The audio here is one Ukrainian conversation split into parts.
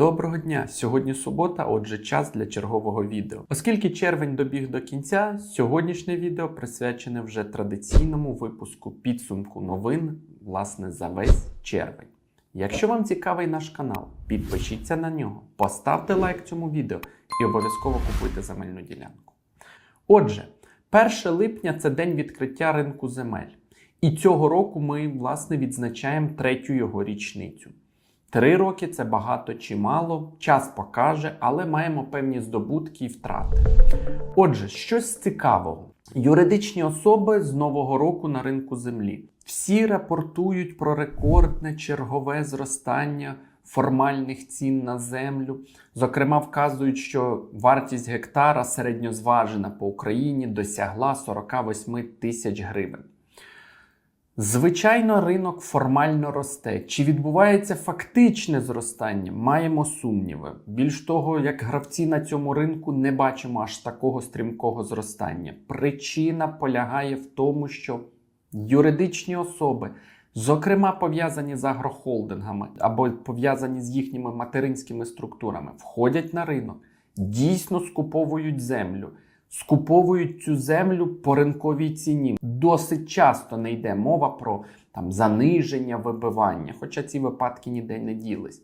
Доброго дня! Сьогодні субота, отже, час для чергового відео. Оскільки червень добіг до кінця, сьогоднішнє відео присвячене вже традиційному випуску підсумку новин, власне, за весь червень. Якщо вам цікавий наш канал, підпишіться на нього, поставте лайк цьому відео і обов'язково купуйте земельну ділянку. Отже, 1 липня це день відкриття ринку земель. І цього року ми, власне, відзначаємо третю його річницю. Три роки це багато чи мало, час покаже, але маємо певні здобутки і втрати. Отже, щось цікавого. Юридичні особи з нового року на ринку землі. Всі рапортують про рекордне чергове зростання формальних цін на землю. Зокрема, вказують, що вартість гектара середньозважена по Україні досягла 48 тисяч гривень. Звичайно, ринок формально росте. Чи відбувається фактичне зростання? Маємо сумніви. Більш того, як гравці на цьому ринку не бачимо аж такого стрімкого зростання. Причина полягає в тому, що юридичні особи, зокрема пов'язані з агрохолдингами або пов'язані з їхніми материнськими структурами, входять на ринок, дійсно скуповують землю скуповують цю землю по ринковій ціні. Досить часто не йде мова про там, заниження, вибивання, хоча ці випадки ніде не ділись.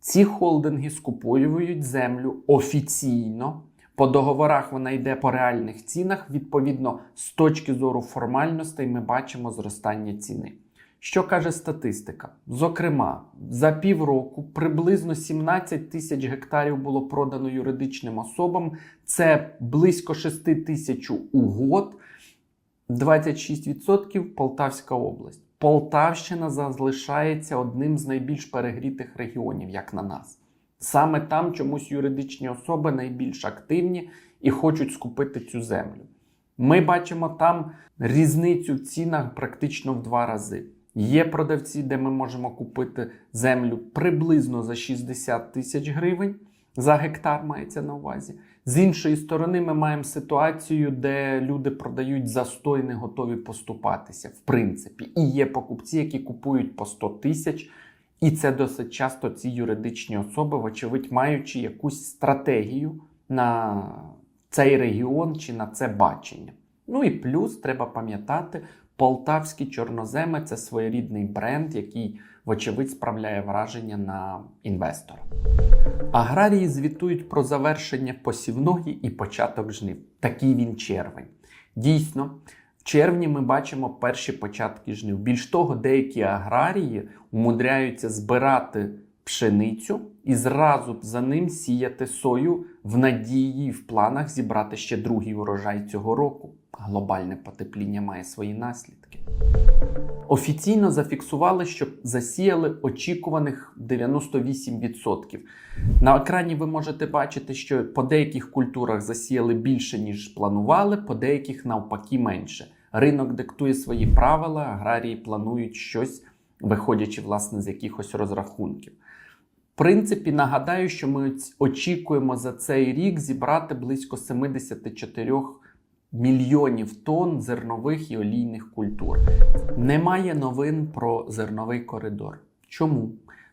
Ці холдинги скуповують землю офіційно. По договорах вона йде по реальних цінах. Відповідно, з точки зору формальностей, ми бачимо зростання ціни. Що каже статистика? Зокрема, за півроку приблизно 17 тисяч гектарів було продано юридичним особам. Це близько 6 тисяч угод, 26% Полтавська область. Полтавщина залишається одним з найбільш перегрітих регіонів, як на нас. Саме там чомусь юридичні особи найбільш активні і хочуть скупити цю землю. Ми бачимо там різницю в цінах практично в два рази. Є продавці, де ми можемо купити землю приблизно за 60 тисяч гривень за гектар, мається на увазі. З іншої сторони, ми маємо ситуацію, де люди продають за 100 і не готові поступатися, в принципі. І є покупці, які купують по 100 тисяч. І це досить часто ці юридичні особи, вочевидь, маючи якусь стратегію на цей регіон чи на це бачення. Ну і плюс треба пам'ятати, полтавські чорноземи це своєрідний бренд, який, вочевидь, справляє враження на інвестора. Аграрії звітують про завершення посівної і початок жнив. Такий він червень. Дійсно, в червні ми бачимо перші початки жнив. Більш того, деякі аграрії умудряються збирати пшеницю і зразу за ним сіяти сою в надії і в планах зібрати ще другий урожай цього року. Глобальне потепління має свої наслідки. Офіційно зафіксували, що засіяли очікуваних 98%. На екрані ви можете бачити, що по деяких культурах засіяли більше, ніж планували, по деяких навпаки менше. Ринок диктує свої правила, аграрії планують щось, виходячи власне з якихось розрахунків. В принципі, нагадаю, що ми очікуємо за цей рік зібрати близько 74 мільйонів тонн зернових і олійних культур. Немає новин про зерновий коридор. Чому?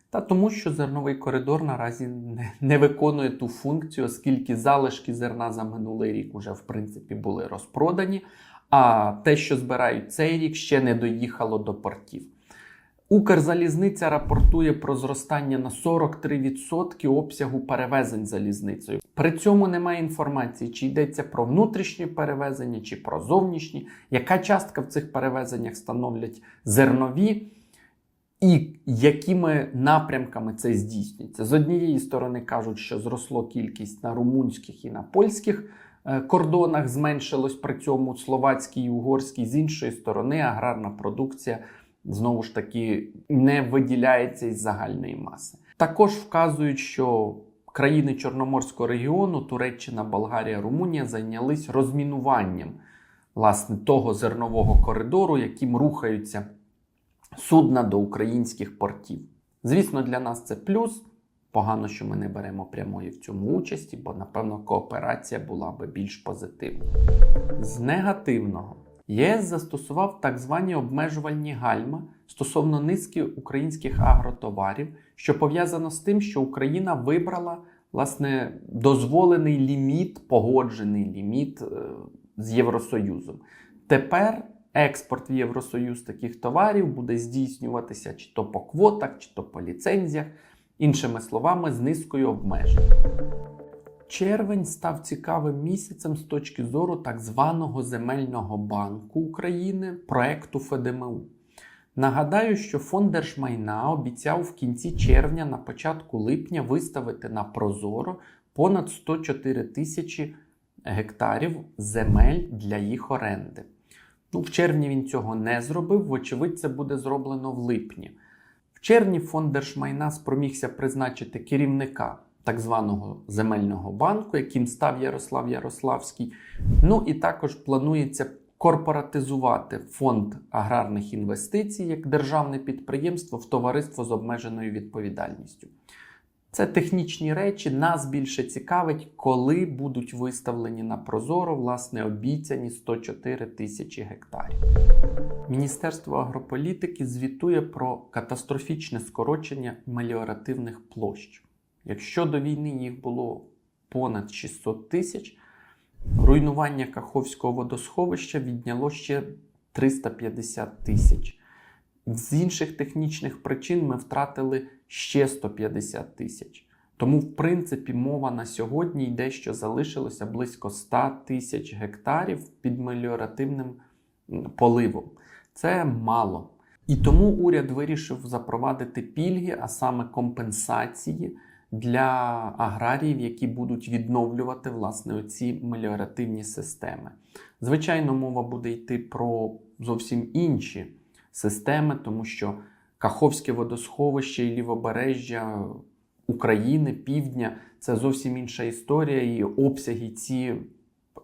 Та тому, що зерновий коридор наразі не, не виконує ту функцію, оскільки залишки зерна за минулий рік вже в принципі були розпродані. А те, що збирають цей рік, ще не доїхало до портів. Укрзалізниця рапортує про зростання на 43% обсягу перевезень залізницею. При цьому немає інформації, чи йдеться про внутрішні перевезення, чи про зовнішні, яка частка в цих перевезеннях становлять зернові, і якими напрямками це здійснюється. З однієї сторони кажуть, що зросло кількість на румунських і на польських е, кордонах, зменшилось при цьому словацький і угорський, з іншої сторони, аграрна продукція знову ж таки не виділяється із загальної маси. Також вказують, що країни Чорноморського регіону, Туреччина, Болгарія, Румунія зайнялись розмінуванням власне того зернового коридору, яким рухаються судна до українських портів. Звісно, для нас це плюс. Погано, що ми не беремо прямої в цьому участі, бо, напевно, кооперація була би більш позитивною. З негативного ЄС застосував так звані обмежувальні гальма стосовно низки українських агротоварів, що пов'язано з тим, що Україна вибрала власне дозволений ліміт, погоджений ліміт е, з Євросоюзом. Тепер експорт в Євросоюз таких товарів буде здійснюватися чи то по квотах, чи то по ліцензіях, іншими словами, з низкою обмежень. Червень став цікавим місяцем з точки зору так званого земельного банку України проекту ФДМУ. Нагадаю, що фонд держмайна обіцяв в кінці червня на початку липня виставити на Прозоро понад 104 тисячі гектарів земель для їх оренди. Ну, в червні він цього не зробив, вочевидь, це буде зроблено в липні. В червні фонд держмайна спромігся призначити керівника так званого земельного банку, яким став Ярослав Ярославський. Ну і також планується корпоратизувати фонд аграрних інвестицій як державне підприємство в товариство з обмеженою відповідальністю. Це технічні речі. Нас більше цікавить, коли будуть виставлені на Прозоро власне обіцяні 104 тисячі гектарів. Міністерство агрополітики звітує про катастрофічне скорочення меліоративних площ. Якщо до війни їх було понад 600 тисяч, руйнування Каховського водосховища відняло ще 350 тисяч. З інших технічних причин ми втратили ще 150 тисяч. Тому, в принципі, мова на сьогодні йде, що залишилося близько 100 тисяч гектарів під меліоративним поливом. Це мало. І тому уряд вирішив запровадити пільги, а саме компенсації для аграріїв, які будуть відновлювати власне оці меліоративні системи. Звичайно, мова буде йти про зовсім інші системи, тому що Каховське водосховище і лівобережжя України, Півдня це зовсім інша історія, і обсяги ці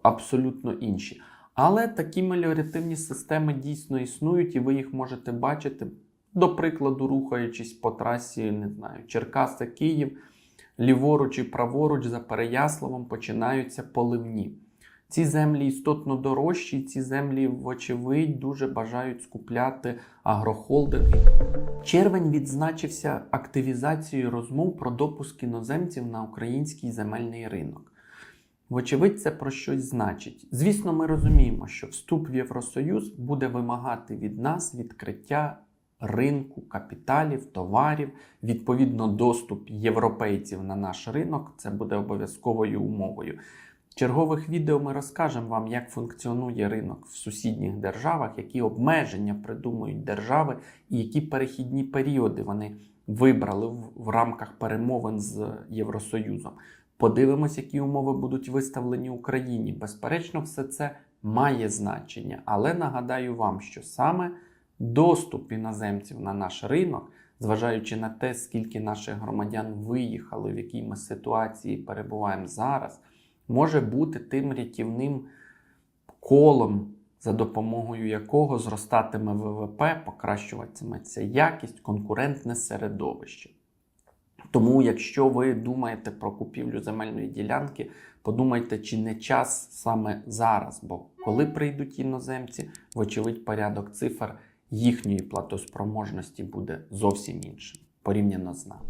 абсолютно інші. Але такі меліоративні системи дійсно існують, і ви їх можете бачити, до прикладу, рухаючись по трасі, не знаю, Черкаси, Київ, ліворуч і праворуч за Переяславом починаються поливні. Ці землі істотно дорожчі, ці землі, вочевидь, дуже бажають скупляти агрохолдинги. Червень відзначився активізацією розмов про допуск іноземців на український земельний ринок. Вочевидь, це про щось значить. Звісно, ми розуміємо, що вступ в Євросоюз буде вимагати від нас відкриття ринку капіталів, товарів, відповідно, доступ європейців на наш ринок. Це буде обов'язковою умовою. В чергових відео ми розкажемо вам, як функціонує ринок в сусідніх державах, які обмеження придумують держави і які перехідні періоди вони вибрали в, рамках перемовин з Євросоюзом. Подивимось, які умови будуть виставлені Україні. Безперечно, все це має значення. Але нагадаю вам, що саме доступ іноземців на наш ринок, зважаючи на те, скільки наших громадян виїхали, в якій ми ситуації перебуваємо зараз, може бути тим рятівним колом, за допомогою якого зростатиме ВВП, покращуватиметься якість, конкурентне середовище. Тому, якщо ви думаєте про купівлю земельної ділянки, подумайте, чи не час саме зараз, бо коли прийдуть іноземці, вочевидь, порядок цифр їхньої платоспроможності буде зовсім іншим порівняно з нами.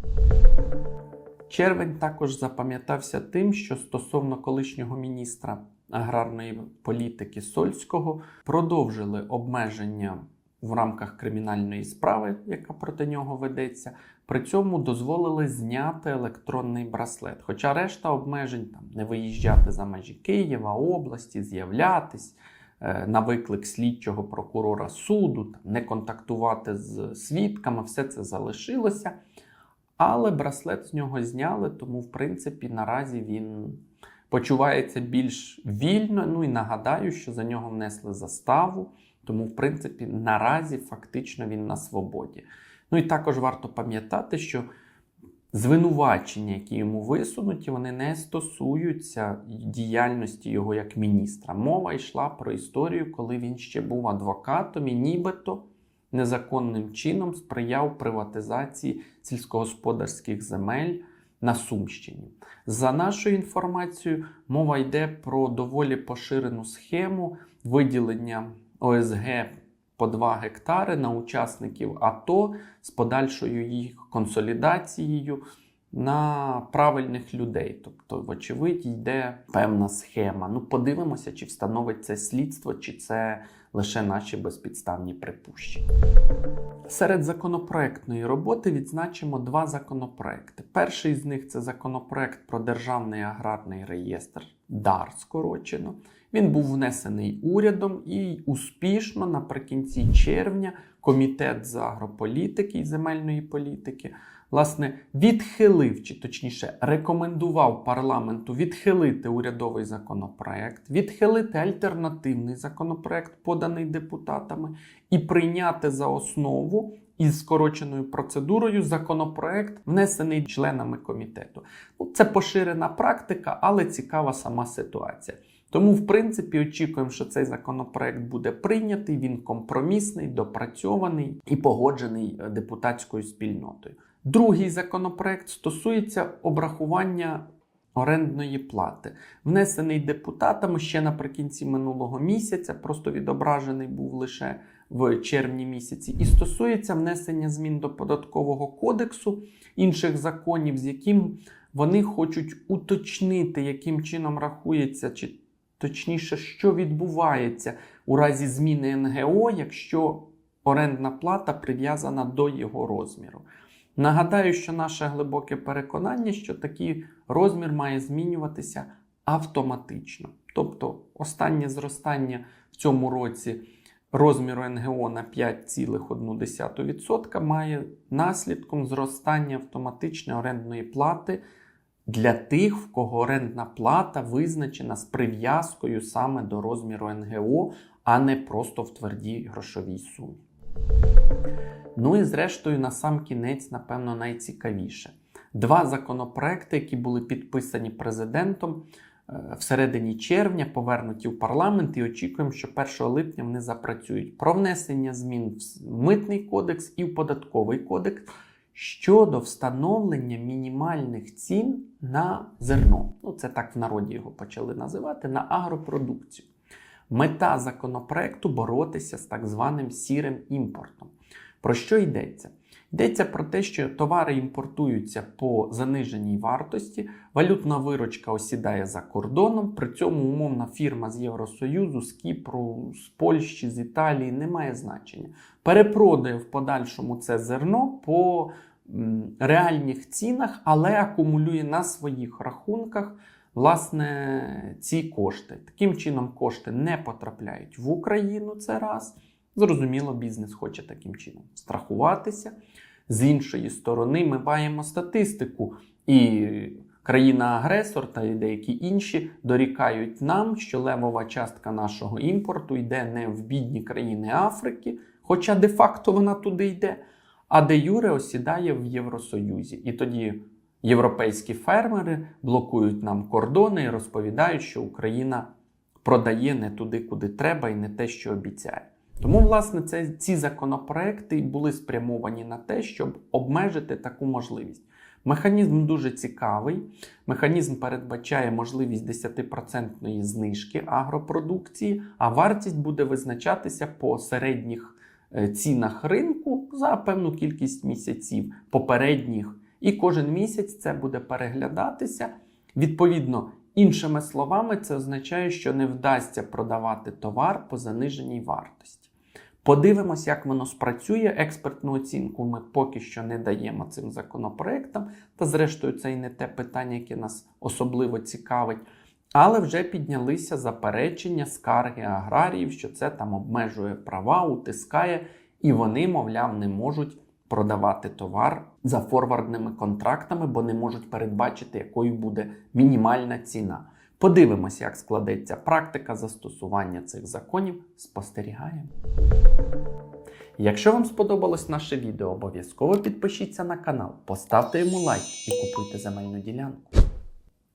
Червень також запам'ятався тим, що стосовно колишнього міністра аграрної політики Сольського продовжили обмеження в рамках кримінальної справи, яка проти нього ведеться. При цьому дозволили зняти електронний браслет. Хоча решта обмежень там не виїжджати за межі Києва, області, з'являтись на виклик слідчого прокурора суду, не контактувати з свідками, все це залишилося. Але браслет з нього зняли, тому, в принципі, наразі він почувається більш вільно. Ну і нагадаю, що за нього внесли заставу. Тому, в принципі, наразі фактично він на свободі. Ну і також варто пам'ятати, що звинувачення, які йому висунуті, вони не стосуються діяльності його як міністра. Мова йшла про історію, коли він ще був адвокатом і нібито незаконним чином сприяв приватизації сільськогосподарських земель на Сумщині. За нашою інформацією, мова йде про доволі поширену схему виділення ОСГ по 2 гектари на учасників АТО з подальшою їх консолідацією на правильних людей. Тобто, вочевидь, йде певна схема. Ну, подивимося, чи встановить це слідство, чи це лише наші безпідставні припущення. Серед законопроектної роботи відзначимо два законопроекти. Перший з них це законопроект про державний аграрний реєстр ДАР скорочено. Він був внесений урядом і успішно наприкінці червня комітет з агрополітики і земельної політики власне відхилив, чи точніше рекомендував парламенту відхилити урядовий законопроект, відхилити альтернативний законопроект, поданий депутатами, і прийняти за основу. Із скороченою процедурою законопроект внесений членами комітету. Ну, це поширена практика, але цікава сама ситуація. Тому, в принципі, очікуємо, що цей законопроект буде прийнятий. Він компромісний, допрацьований і погоджений е, депутатською спільнотою. Другий законопроект стосується обрахування орендної плати, внесений депутатами ще наприкінці минулого місяця, просто відображений був лише в червні місяці, і стосується внесення змін до податкового кодексу інших законів, з яким вони хочуть уточнити, яким чином рахується, чи точніше, що відбувається у разі зміни НГО, якщо орендна плата прив'язана до його розміру. Нагадаю, що наше глибоке переконання, що такий розмір має змінюватися автоматично. Тобто останнє зростання в цьому році розміру НГО на 5,1% має наслідком зростання автоматичної орендної плати для тих, в кого орендна плата визначена з прив'язкою саме до розміру НГО, а не просто в твердій грошовій сумі. Ну і зрештою, на сам кінець, напевно, найцікавіше. Два законопроекти, які були підписані президентом е, всередині червня, повернуті в парламент, і очікуємо, що 1 липня вони запрацюють про внесення змін в митний кодекс і в податковий кодекс щодо встановлення мінімальних цін на зерно. Ну, це так в народі його почали називати, на агропродукцію. Мета законопроекту боротися з так званим сірим імпортом. Про що йдеться? Йдеться про те, що товари імпортуються по заниженій вартості, валютна виручка осідає за кордоном. При цьому умовна фірма з Євросоюзу, з Кіпру, з Польщі, з Італії не має значення. Перепродає в подальшому це зерно по реальних цінах, але акумулює на своїх рахунках власне ці кошти. Таким чином, кошти не потрапляють в Україну. Це раз. Зрозуміло, бізнес хоче таким чином страхуватися. З іншої сторони, ми маємо статистику, і країна-агресор та деякі інші дорікають нам, що левова частка нашого імпорту йде не в бідні країни Африки, хоча де-факто вона туди йде, а де Юре осідає в Євросоюзі. І тоді європейські фермери блокують нам кордони і розповідають, що Україна продає не туди, куди треба, і не те, що обіцяє. Тому, власне, це, ці законопроекти були спрямовані на те, щоб обмежити таку можливість. Механізм дуже цікавий. Механізм передбачає можливість 10% знижки агропродукції, а вартість буде визначатися по середніх е, цінах ринку за певну кількість місяців попередніх. І кожен місяць це буде переглядатися. Відповідно, іншими словами, це означає, що не вдасться продавати товар по заниженій вартості. Подивимось, як воно спрацює. Експертну оцінку ми поки що не даємо цим законопроектам. Та, зрештою, це і не те питання, яке нас особливо цікавить. Але вже піднялися заперечення, скарги аграріїв, що це там обмежує права, утискає, і вони, мовляв, не можуть продавати товар за форвардними контрактами, бо не можуть передбачити, якою буде мінімальна ціна. Подивимося, як складеться практика застосування цих законів. Спостерігаємо. Якщо вам сподобалось наше відео, обов'язково підпишіться на канал, поставте йому лайк і купуйте земельну ділянку.